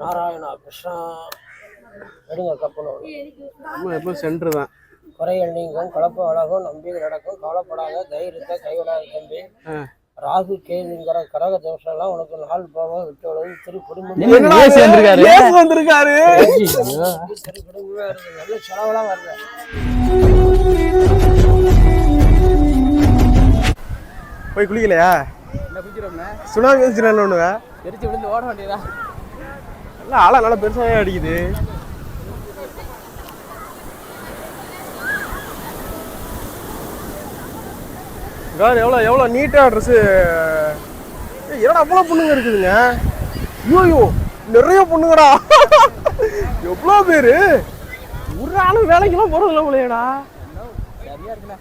நாராயணா கிருஷ்ணா எடுங்க கப்பல் நம்ம எப்போ சென்ட்ரு தான். குறைகள் நீங்கும் குழப்பம் அழகும் நம்பிக்கை நடக்கும் கவலைப்படாத தைரியத்தை கைவிடாத தம்பி. ராகு கேதுங்கிற கடக தோஷம் எல்லாம் உனக்கு நாள் போக விட்டு உழவு திரு குடும்பம் என்னடா இயேசு வந்திருக்காரு? இயேசு வந்திருக்காரு? திரு குடும்பமே இருக்கு. நல்ல செலவெல்லாம் வருது. போய் குளிக்கலையா? என்ன குடிக்கிறோம்ண்ணே சுனாமி வந்துச்சுனா பண்ணுவ தெரிச்சு விழுந்து ஓட வேண்டியதா இல்லை ஆளா நல்லா பெருசாக அடிக்குது. கார் எவ்வளோ எவ்வளோ நீட்டாக ட்ரெஸ்ஸு என்னடா அவ்வளோ பொண்ணுங்க இருக்குதுங்க? ஐயோ நிறைய பொண்ணுங்கடா. எவ்வளோ பேர்? ஒரு ஆளும் வேலைக்கெல்லாம் போகிறதில்ல போலையடா. சரியா இருக்குண்ணா.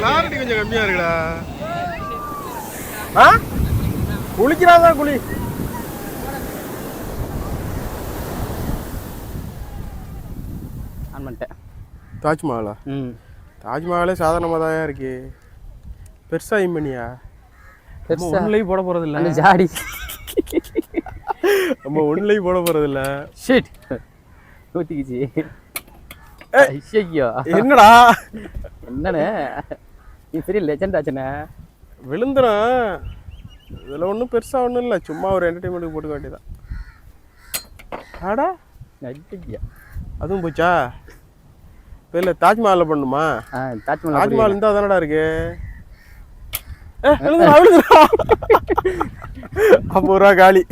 கிளாரிட்டி கொஞ்சம் கம்மியாக இருக்குடா. ஆ? குளிக்கிறாதான் குளி. ஆன் பண்ணிட்டேன். தாஜ்மஹாலா? ம். தாஜ்மஹாலே சாதாரணமாக தான் இருக்கு. பெருசா aim பண்ணியா? நம்ம பெருசா. ஒன்லையும் போட இல்ல. அந்த ஜாடி. நம்ம ஒன்லையும் போட போறது இல்ல. ஷிட் ஊத்திக்கிச்சு ஐயோ என்னடா? என்னண்ணே? நீ பெரிய லெஜெண்ட் ஆச்சுண்ணே. விழுந்துறான். இதுல ஒன்றும் பெருசா ஒன்றும் இல்லை. சும்மா ஒரு என்டர்டைன்மெண்ட்டுக்கு போட்டுக்க வேண்டியதான் ஆடா. ஐயோ அதுவும் போச்சா? இப்போ இல்லை தாஜ்மஹாலில் பண்ணுமா தாஜ்மஹால் தாஜ்மஹால் இருந்தால் தானடா இருக்கு? ஐம்பது ரூபா காலி.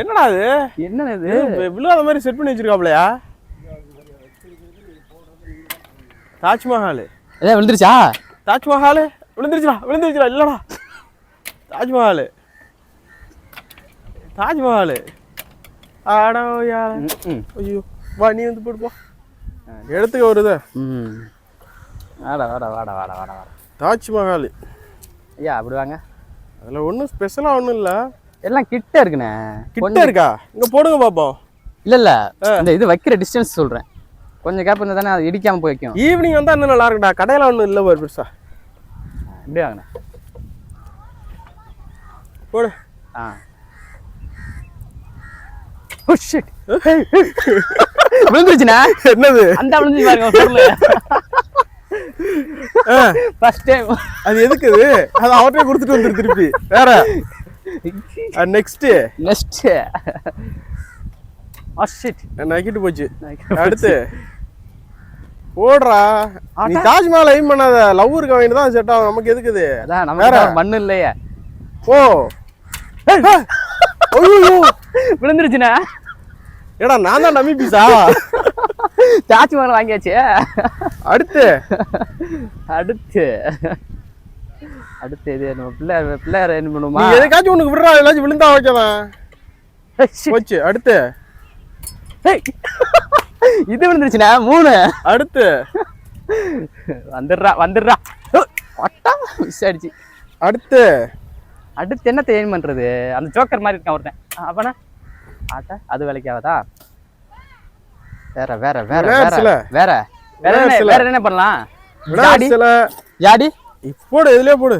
என்னடா அது? என்னண்ணே இது? இது விழுவாத மாதிரி செட் பண்ணி வச்சிருக்காப்லையா? தாஜ்மஹால். ஏதா விழுந்துருச்சா? தாஜ்மஹால்? விழுந்துருச்சுடா விழுந்துருச்சுடா இல்லடா. தாஜ்மஹால். தாஜ்மஹால். ஆடா ஐயோ வா நீ வந்து போட்டு போ. எடுத்துக்க வருது ம். வாடா வாடா வாடா வாடா வாடா வாடா. தாஜ்மஹால். ஐயா அப்படி வாங்க அதில் ஒன்றும் ஸ்பெஷலாக ஒன்றும் இல்லை. எல்லாம் கிட்ட இருக்குண்ணே. கிட்ட இருக்கா? இங்கே போடுங்க பார்ப்போம் இல்ல இல்ல. இந்த இது வைக்கிற டிஸ்டன்ஸ் சொல்றேன். கொஞ்சம் கேப் இருந்தா தானே அது இடிக்காம போய் வைக்கும் ஈவினிங் வந்தால் இன்னும் நல்லா இருக்குடா கடையில் ஒன்றும் இல்லை பாரு பெருசா. இப்படி வாங்கண்ணே. போடு. ஆ. விழுந்துருச்சுண்ணே. என்னது? அந்த விழுந்துச்சு பாருங்க பொருள். ஃபர்ஸ்ட் டைம் அது எதுக்கு இது? அது அவர்கிட்ட கொடுத்துட்டு வந்துரு திருப்பி. வேற. நெக்ஸ்ட் நெக்ஸ்ட் நக்கிட்டு போச்சு. அடுத்து. ஓடுறா நீ தாஜ்மஹால் எய்ம் பண்ணாத. லவ் இருக்க வேண்டியது தான் செட் ஆகும். நமக்கு எதுக்கு இது அதான் நமக்கு மண்ணு இல்லையே. ஓ ஐயோ விழுந்துருச்சுண்ணே. ஏடா நான் தான் நம்பி பீஸா தாஜ்மஹால் வாங்கியாச்சு. அடுத்து. அடுத்து. அடுத்து இது நம்ம பிள்ளையார் பிள்ளையார் என்ன பண்ணுமா? எதுக்காச்சும் உனக்கு விடுறா. எல்லாச்சும் விழுந்தா வைக்கதான் போச்சு அடுத்து. இது விழுந்துருச்சுண்ணே மூணு. அடுத்து. வந்துடுறா வந்துடுறா. ஒட்டா மிஸ் ஆயிடுச்சு அடுத்து. அடுத்து என்ன தேன் பண்றது? அந்த ஜோக்கர் மாதிரி இருக்கான் ஒருத்தன். அப்பனா ஆட்டா அது வேலைக்கு ஆகாதா? வேற வேற வேற வேற. வேற. வேற என்ன. வேற என்ன பண்ணலாம்? சில. ஜாடி. போடு இதுலயே போடு.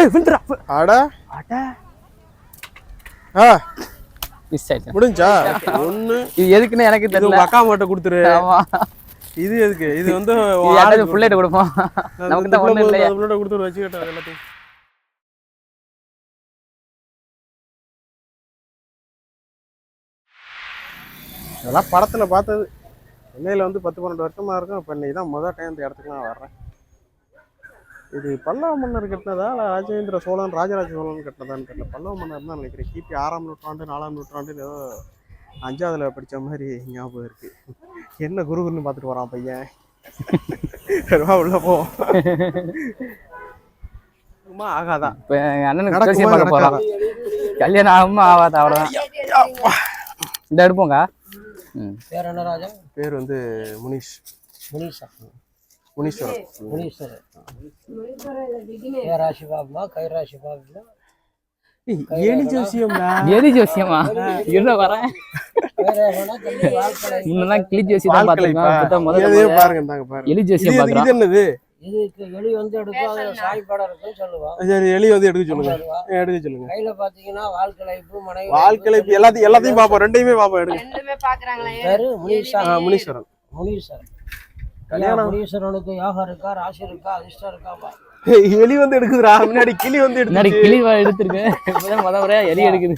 ஏய் விழுந்துடா ஆடா. ஆட்டா. ஆ. மிஸ் ஆயிடுச்சு முடிஞ்சா? ஒண்ணு. இது எதுக்குன்னு எனக்கு தெரியல. அக்கா மாட்ட கொடுத்துரு. இது எதுக்கு? இது வந்து பிள்ளைகிட்ட கொடுப்போம். நமக்கு தான் ஒண்ணும் இல்லையா. கொடுத்துரு வச்சுக்கிட்டேன் எல்லாத்தையும். இதெல்லாம் படத்துல பார்த்தது. சென்னையில் வந்து பத்து பன்னெண்டு வருஷமா இருக்கும் இப்போ இன்னைக்கு தான் முதல் டைம் இந்த இடத்துக்கு நான் வர்றேன். இது பல்லவ மன்னர் கட்டினதா? இல்லை ராஜேந்திர சோழன் ராஜராஜ சோழன் கட்டினதான்னு தெரியல பல்லவ மன்னர் தான் நினைக்கிறேன். கிபி ஆறாம் நூற்றாண்டு நாலாம் நூற்றாண்டு ஏதோ அஞ்சாவதுல படிச்ச மாதிரி ஞாபகம் இருக்கு. என்ன குருகுருன்னு பார்த்துட்டு வரான் பையன். வா உள்ள போ. சும்மா ஆகாதான் இப்ப எங்க அண்ணனுக்கு போறோம் கல்யாணம் ஆகுமா ஆகாது? அவ்வளவுதான். இந்த எடுப்போங்க ம். பேர் என்ன ராஜா? பேர் வந்து முனிஷ். முனீஷா. முனீஸ்வரன் முனீஸ்வரர் பேராசி பாபுமா கைராசி பாபுமா எலி ஜோசியம்டா. ஜோசியமா? வரேன். முன்னெல்லாம் கிளி ஜோசி தான் முதல்ல பாருங்க பாருங்க. எலி இது ஜோசியம் இது- பாக்குறோம் இது என்னது? இதுக்கு எலி வந்து எடுக்கும் இருக்குன்னு சொல்லுவோம் சரி எலி வந்து எடுக்க சொல்லுங்க. எடுக்க சொல்லுங்க. கையில பாத்தீங்கன்னா வாழ்க்கலைப்பு மனைவி எல்லாத்தையும் எல்லாத்தையும் பாப்போம் ரெண்டையுமே பாப்போம் எடுங்க. ரெண்டுமே பாக்குறாங்களே ஆ, முனீஸ்வரன். முனீஸ்வர் கல்யாணம். முனீஸ்வரனுக்கு யோகம் இருக்கா? ராசி இருக்கா? அதிர்ஷ்டம் இருக்காப்பா? எலி வந்து எடுக்குதுடா. முன்னாடி கிளி வந்து முன்னாடி எடுத்து கிளி வா- எடுத்திருக்கு. இப்பதான் முத முறையா எலி எடுக்குது.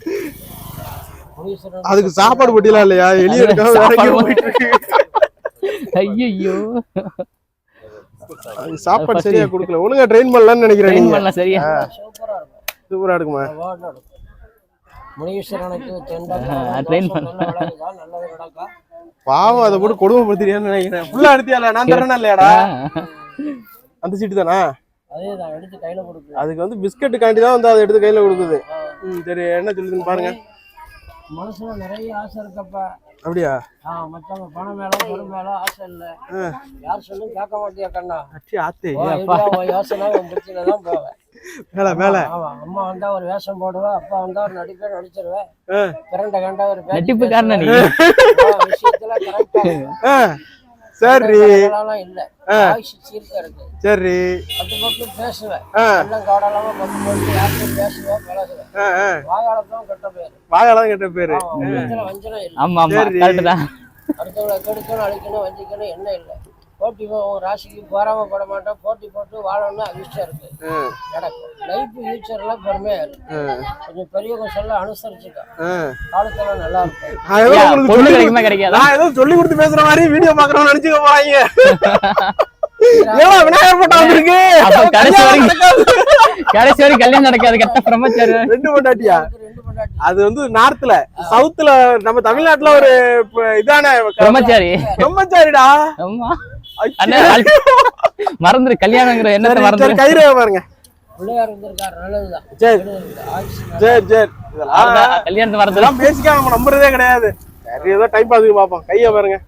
முனீஸ்வரன் அதுக்கு சாப்பாடு போட்டியெல்லாம் இல்லையா? எலி எடுக்காம வேற எங்கேயோ போயிட்டு இருக்கு. ஐயோ சாப்பாடு சரியா கொடுக்கல. ஒழுங்கா ட்ரெயின் பண்ணலாம்னு நினைக்கிறேன் ட்ரெயின் நீங்க. பண்ணலாம் சரியா? சூப்பரா இருக்கும். சூப்பரா இருக்குமா? அவார்டு நடக்கும் முனீஸ்வரனுக்கு ஆ, train பண்ண. நல்லது நடக்கா? பாவம் அதை போட்டு கொடுமைப்படுத்தியான்னு நினைக்கிறேன். ஃபுல்லா எடுத்தியால நான் தரேனா இல்லையாடா? அந்த சீட்டு தானா? அதுக்கு வந்து பிஸ்கட்டுக்காண்டி தான் வந்து அதை எடுத்து கையில கொடுக்குது. ம் சரி என்ன சொல்லுதுன்னு பாருங்க. மனசுல நிறைய ஆசை இருக்கப்பா. அப்படியா? ஆ மத்தவங்க பணம் மேல பொருள் மேல ஆசை இல்ல. யார் சொல்லும் கேட்க மாட்டியா கண்ணா? அச்சி ஆத்தே யோசனை உன் புத்தியில தான் போவேன். மேல மேல. ஆமா. அம்மா வந்தா ஒரு வேஷம் போடுவேன் அப்பா வந்தா ஒரு நடிப்பே நடிச்சிருவேன். பிறண்ட கண்டா ஒரு பேச்சு நட்டிப்புக்காரனா நீ? சரி. சரி. வாயாளத்தான் கெட்ட பேரு. வாயாலாம் கேட்ட பேரு. ஆமா, ஆமா. கரெக்ட் தான். அடுத்தவங்களை கெடுக்கணும் அழிக்கணும் வஞ்சிக்கணும் என்ன இல்லை. போட்டி போ- உன் ராசிக்கு போறாம போட மாட்டோம். போட்டி போட்டு வாழணும்னு அதிர்ஷ்டம் இருக்கு. நடக்கும் லைஃப் ஃபியூச்சர்ல பொறுமையா இருக்கு. கொஞ்சம் பெரியவங்க சொல்ல அனுசரிச்சுக்க. ஆ. காலத்துல நல்லா இருக்கும். நான் ஏதோ சொல்லி கிடைக்குமா கிடைக்காதா? நான் ஏதோ சொல்லி கொடுத்து பேசுற மாதிரி வீடியோ பாக்குறோம்னு நினைச்சுக்க போறாங்க. ஏன்னா விநாயகர் பட்டம் வந்திருக்கு. கடைசி கல்யாணம் வரைக்கும் நடக்காது. கடைசி வரைக்கும் கல்யாணம் நடக்காது கரெக்டா பிரம்மச்சாரி. ரெண்டு பொண்டாட்டியா? அது வந்து நார்த்ல சவுத்துல நம்ம தமிழ்நாட்டுல ஒரு இதான பிரம்மச்சாரி. பிரம்மச்சாரிடா? ஆமா. மறந்துரு கல்யாணங்கிற சரி, மறந்துரு. கயிறு பாருங்க. கல்யாணத்தை மறந்துடும் இதெல்லாம் பேசிக்கா நம்ம நம்புறதே கிடையாது. சரி ஏதோ டைம் பாத்துக்கு பாப்போம் கைய பாருங்க.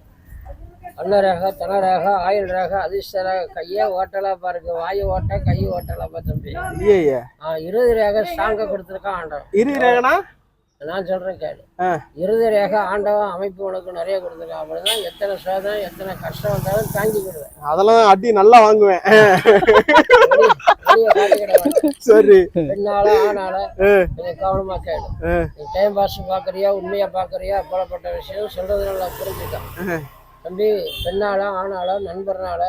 அன்னரேகை தனரேகை ஆயுள் ரேகை அதிர்ஷ்ட ரேகை கையே ஓட்டலா பாருங்க. வாயை ஓட்ட கை ஓட்டலாப்பா தம்பி. ஐயே ஆ இருபது ரேகை ஸ்ட்ராங்கா கொடுத்துருக்கான் ஆண்டவன். இரு ரேகனா? நான் சொல்றேன் கேளு. ஆ. இருபது ரேகை ஆண்டவன் அமைப்பு உனக்கு நிறைய கொடுத்துருக்கான் அப்படிதான் எத்தனை சோதனை எத்தனை கஷ்டம் வந்தாலும் தாங்கிக்கிடுவேன் அதெல்லாம் அடி நல்லா வாங்குவேன். சரி. பெண்ணால ஆனால கொஞ்சம் கவனமா கேளு. ஆ, நீ டைம் பாஸ் பாக்குறியா உண்மையா பாக்குறியா அப்பளப்பட்ட விஷயம் சொல்றது நல்லா புரிஞ்சுக்க தம்பி பெண்ணால ஆனால நண்பர்னால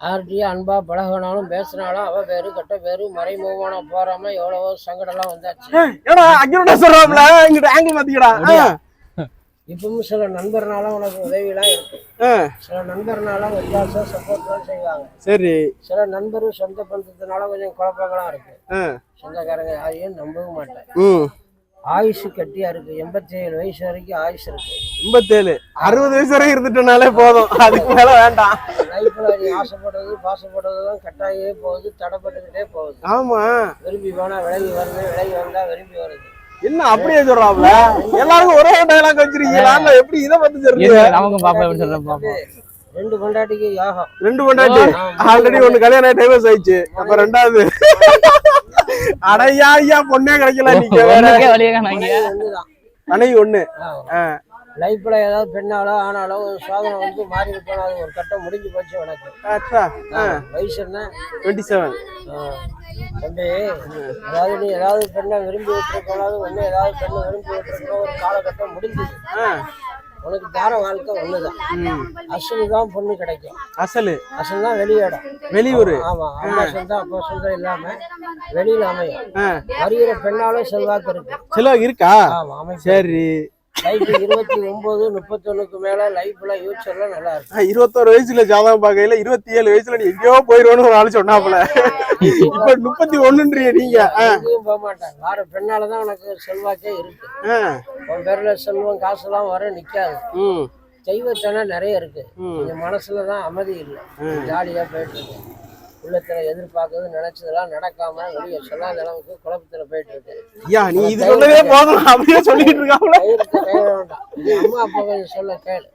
யார்கிட்டயும் அன்பா பழகினாலும் பேசினாலும் அவ பேரு கெட்ட பேரு மறைமுகமான போறாம எவ்வளவோ சங்கடம்லாம் வந்தாச்சு. ஏடா அங்கிட்ட சொல்றாப்ல இங்கிட்ட ஆங்கிள் மாத்திக்கடா. இப்பவும் சில நண்பர்னால உனக்கு உதவிலாம் இருக்கு. சில நண்பர்னால ஒத்தாசம் சப்போர்ட்லாம் செய்வாங்க. சரி. சில நண்பர் சொந்த பந்தத்தினால கொஞ்சம் குழப்பங்களாம் இருக்கு. சொந்தக்காரங்க யாரையும் நம்பவும் மாட்டேன். ம் ஆயுசு கட்டியா இருக்கு. எண்பத்தி ஏழு வயசு வரைக்கும் ஆயுசு இருக்கு. எண்பத்தேழு. அறுபது வயசு வரைக்கும் இருந்துட்டனாலே போதும். அதுக்கு மேல வேண்டாம். லைஃப்ல நீ ஆசைப்படுறது பாசப்படுறதும் கட்டாயே போகுது தடைப்பட்டுக்கிட்டே போகுது. ஆமா. விரும்பி போனா விலகி வருது விலகி வந்தா விரும்பி வருது. என்ன அப்படியே சொல்றாப்ல? எல்லாருக்கும் ஒரே டைலாக் வச்சிருக்கீங்களா எப்படி இதை பத்தி இரு, நமக்கும் பாப்பா எப்படி சொல்றேன் பாப்போம் ரெண்டு பொண்டாட்டிக்கு யோகம். ரெண்டு பொண்டாட்டி? ஆல்ரெடி ஒண்ணு கல்யாணம் டைவர்ஸ் ஆயிடுச்சு. அப்ப ரெண்டாவது. அடையா ஐயா பொண்ணே கிடைக்கல நீங்க மனைவி ஒண்ணு. லைஃப்ல ஏதாவது பெண்ணாலோ ஆனாலோ ஒரு சோதனை வந்து மாறி போனா அது ஒரு கட்டம் முடிஞ்சு போச்சு உனக்கு. அச்சா. வயசு என்ன? Twenty seven. தம்பி அதாவது நீ ஏதாவது பெண்ணை விரும்பி விட்டுருக்கோனாலும் ஒண்ணு ஏதாவது பெண்ணை விரும்பி விட்டுருக்கணும் ஒரு காலகட்டம் முடிஞ்சுது. உனக்கு தார வாழ்க்கை ஒண்ணுதான். அசலு தான் பொண்ணு கிடைக்கும். அசலு. அசல் தான் வெளியிடம். வெளியூர். ஆமா அம்மா சொந்தம் அப்பா சொந்தம் இல்லாம வெளியில அமையும். வருகிற பெண்ணாலும் செல்வாக்கு இருக்கு. செலவு இருக்கா? ஆமா சரி. லைஃப் இருபத்தி ஒன்பது முப்பத்தொன்னுக்கு மேல லைஃப்ல ஃபியூச்சர்ல நல்லா இருக்கு ஆ, இருபத்தோரு வயசுல ஜாதகம் பார்க்கையில இருபத்தி ஏழு வயசுல நீ எங்கேயோ போயிருவோன்னு ஒரு ஆளு சொன்னாப்புல. இப்ப முப்பத்தி ஒண்ணுன்றீங்க நீங்க. எங்கேயும் போக மாட்டாங்க வார பெண்ணாலதான் உனக்கு செல்வாக்கே இருக்கு. ஆ, உன் பேர்ல செல்வம் காசுலாம் வர நிக்காது. தெய்வத்தனை நிறைய இருக்கு. ம். கொஞ்சம் மனசுல தான் அமைதி இல்லை. ஜாலியா போயிட்டு இருக்கு. உள்ளத்துல எதிர்பார்க்கறது நினைச்சதெல்லாம் நடக்காம வெளியே சொல்லாத அளவுக்கு குழப்பத்துல போயிட்டு இருக்கு ஐயா நீ இது சொன்னதே போதும் அப்படியே சொல்லிட்டு நீ அம்மா அப்பா கொஞ்சம் சொல்ல கேளு.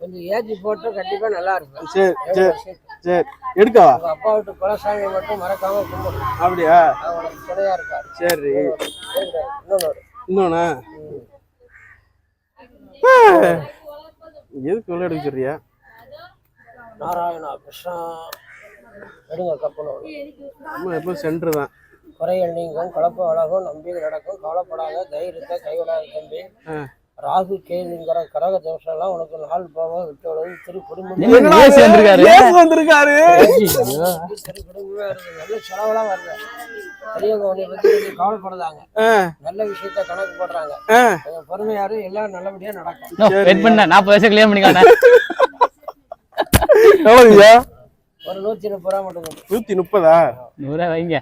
கொஞ்சம் ஏற்றி போட்டு கண்டிப்பா நல்லா இருக்கும். சரி சரி. சரி எடுக்கவா? அப்பா விட்டு குலசாமி மட்டும் மறக்காம கும்பிடு. அப்படியா? அவனுக்கு துணையா இருக்காரு. சரி. இன்னொன்று இன்னொன்னு? எதுக்கு விளையாட வச்சிருக்கியா நாராயணா கிருஷ்ணா. எடுங்க கப்பலோடு. நம்ம எப்போ சென்டர் தான். குறைகள் நீங்கும் கலப்பு அழகும் நம்பிக்கை நடக்கும் கவலைப்படாத தைரியத்தை கைவிடாத தம்பி. ராகு கேதுங்கிற கடக தோஷம் எல்லாம் உனக்கு நாள் போக விட்டோடு திரு குடும்பம் வந்திருக்காரு ஏசு வந்திருக்காரு? திரு குடும்பமே இருக்கு. நல்ல செலவெல்லாம் வருது. பெரியவங்க உன்னை பத்தி கவலைப்படுறாங்க. நல்ல விஷயத்த கணக்கு போடுறாங்க. பொறுமையாரு எல்லாம் நல்லபடியா நடக்கும். வெயிட் பண்ண. நாற்பது வயசு கல்யாணம் பண்ணிக்கானே ஒரு நூத்தி முப்பது ரூபா மட்டும். நூத்தி முப்பதா? நூறுரூவா வைங்க.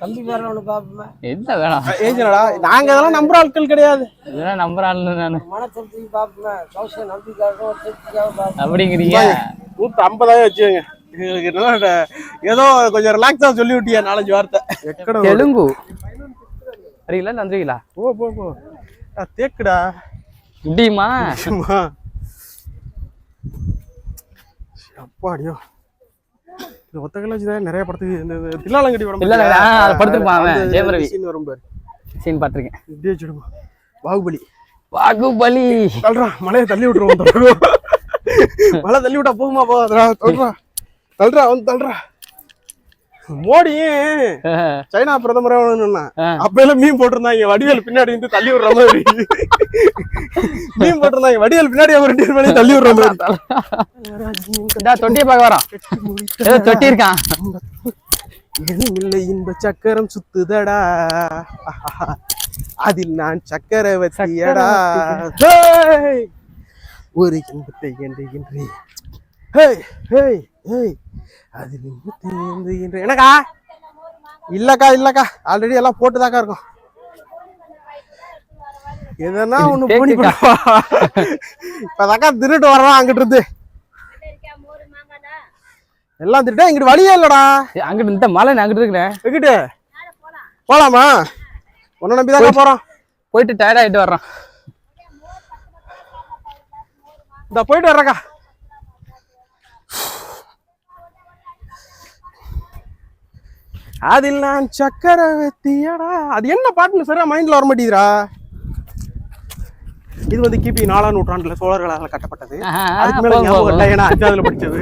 தம்பி பேர ஒன்று பாப்போமே? என்ன வேணாம் ஏஜனடா நாங்க இதெல்லாம் நம்புற ஆட்கள் கிடையாது. இதெல்லாம் நம்புறான்னு நான். மன திருப்திக்கு பாப்போமே. கௌச நம்பிக்கையாக ஒரு திருப்திக்காக பார்ப்போம் அப்படிங்கிறீங்க. நூத்தி ஐம்பதாயிரம் வச்சுக்கோங்க. எங்களுக்கு ஏதோ கொஞ்சம் ரிலாக்ஸா சொல்லி விட்டியா நாலஞ்சு வார்த்தை. எக்கட தெலுங்கு. வரீங்களா வந்துருவீங்களா போ போ போ. தேக்குடா. முடியுமா சும்மா அப்பாடியோ. இந்த ஒத்த கல்ல வச்சுதான் நிறைய படத்துக்கு இந்த தில்லாலங்கடி படம் இல்ல, அது படுத்திருப்பான் அவன், அந்த ஜெயம் ரவி. scene வரும் பாரு சீன் பார்த்துருக்கேன். இப்படியே வச்சுடுமா. பாகுபலி பாகுபலி தள்ளுறா மலையை தள்ளி விட்டுருவோம் மலை தள்ளி விட்டா போகுமா போகாதடா. தள்ளுறா. தள்ளுறா வந்து தள்ளுறா. மோடி சைனா பிரதமரா. அப்ப எல்லாம் மீன் போட்டிருந்தாங்க வடிவேல் பின்னாடி இருந்து தள்ளி விடுற மாதிரி. மீன் போட்டிருந்தாங்க வடிவேல் பின்னாடி அவர் ரெண்டு தள்ளி விடுற மாதிரி. தொட்டியை பார்க்க வரோம். ஏதோ தொட்டி இருக்கான். இல்லை இன்ப சக்கரம் சுத்துதடா. அதில் நான் சக்கரவர்த்தியடா! ஒரு இன்பத்தை என்கின்றேன் ஹேய் ஹேய் ஹேய் அதில் இன்பத்தை என்கின்றேன் எனக்கா இல்லக்கா இல்லக்கா. ஆல்ரெடி எல்லாம் போட்டுதாக்கா இருக்கும். எதனா ஒண்ணு பண்ணி. இப்பதாக்கா திருட்டு வர்றான் அங்கிட்டு இருந்து எல்லாம் திருட்டா? இங்கிட்டு வழியே இல்லடா. அங்கிட்டு இந்த மலை அங்கிட்டு இருக்கிறேன் எங்கிட்டு? போலாமா? உன்னை நம்பி தாங்க போறோம். போயிட்டு டயர்ட் ஆயிட்டு வர்றோம். இந்த போயிட்டு வர்றக்கா அதில் நான் சக்கரவர்த்தியடா. அது என்ன பாட்டுன்னு சரியா மைண்ட்ல வர மாட்டேங்குதுடா. இது வந்து கிபி நாலாம் நூற்றாண்டுல சோழர்களால் கட்டப்பட்டது. அதுக்கு மேல ஞாபகம். இல்லை ஏன்னா அஞ்சாவதுல படிச்சது.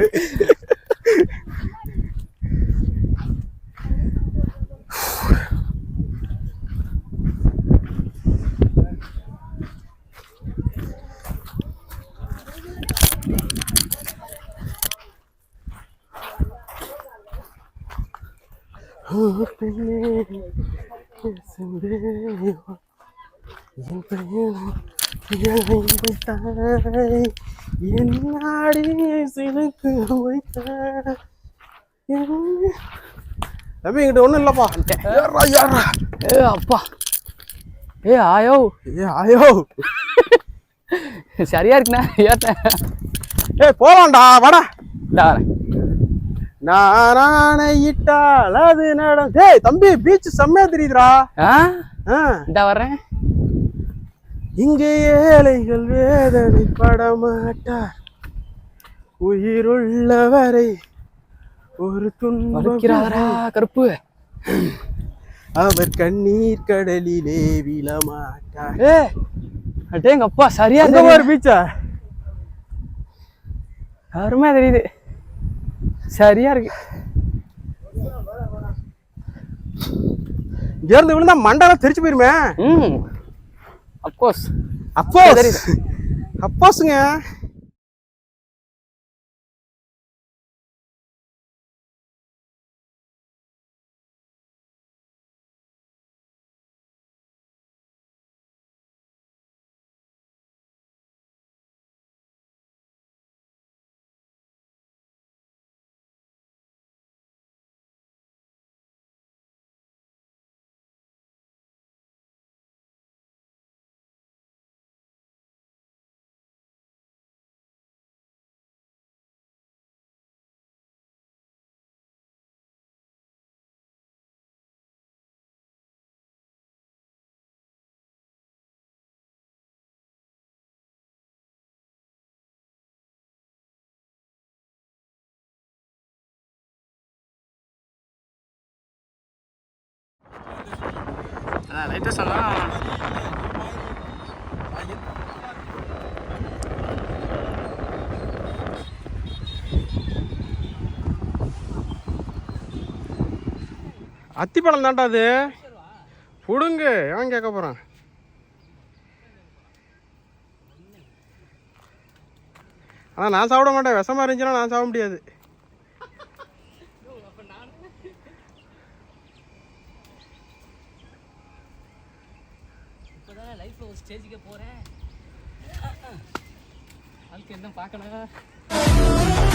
என்னாடி சினுக்கு வைத்த தம்பி இங்கிட்ட ஒண்ணும் இல்லப்பா ஏறா ஏறா ஏ அப்பா. ஏ ஆயோ. ஏ ஆயோ சரியா இருக்குண்ணா ஏத்தேன். ஏ போலாம்டா வாடா. வரேன். நானே இட்டால் அது நடம் டேய் தம்பி பீச் செம்மையா தெரியுதுடா. இந்தா வர்றேன். இங்கே ஏழைகள் வேதனை படமாட்டார் உயிருள்ளவரை ஒரு துன்பம் கருப்பு? அவர் கண்ணீர் கடலிலே விழமாட்டார். அப்பா சரியா மாதிரி பீச்சா? அருமையா தெரியுது. சரியா இருக்கு. இங்க இருந்து விழுந்தா மண்டலம் தெரிச்சு போயிருமே. ம் அப்கோர்ஸ் அப்போ தெரியுது. அப்போஸுங்க அதான் லைட்டாக சொன்னால் அத்திப்பழம் தான்டா அது. புடுங்க. ஏன் கேட்க போகிறான் ஆனால் நான் சாப்பிட மாட்டேன். விஷமா இருந்துச்சுன்னா நான் சாப்பிட முடியாது இப்போதான் லைஃப்பில் ஒரு ஸ்டேஜுக்கே போகிறேன் அதுக்கு என்ன பார்க்கல